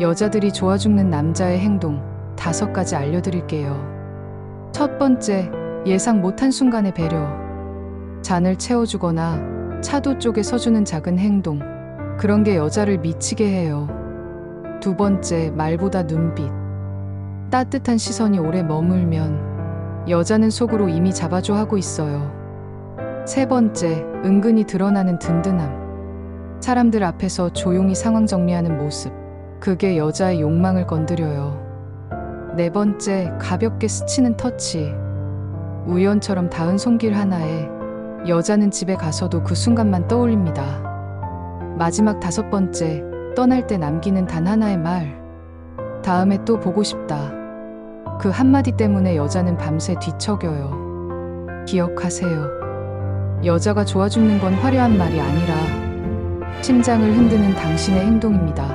여자들이 좋아 죽는 남자의 행동 다섯 가지 알려드릴게요. 첫 번째, 예상 못한 순간의 배려. 잔을 채워주거나 차도 쪽에 서주는 작은 행동. 그런 게 여자를 미치게 해요. 두 번째, 말보다 눈빛. 따뜻한 시선이 오래 머물면 여자는 속으로 이미 잡아줘 하고 있어요. 세 번째, 은근히 드러나는 든든함. 사람들 앞에서 조용히 상황 정리하는 모습. 그게 여자의 욕망을 건드려요. 네 번째, 가볍게 스치는 터치. 우연처럼 닿은 손길 하나에 여자는 집에 가서도 그 순간만 떠올립니다. 마지막 다섯 번째, 떠날 때 남기는 단 하나의 말. 다음에 또 보고 싶다. 그 한마디 때문에 여자는 밤새 뒤척여요. 기억하세요. 여자가 좋아 죽는 건 화려한 말이 아니라 심장을 흔드는 당신의 행동입니다.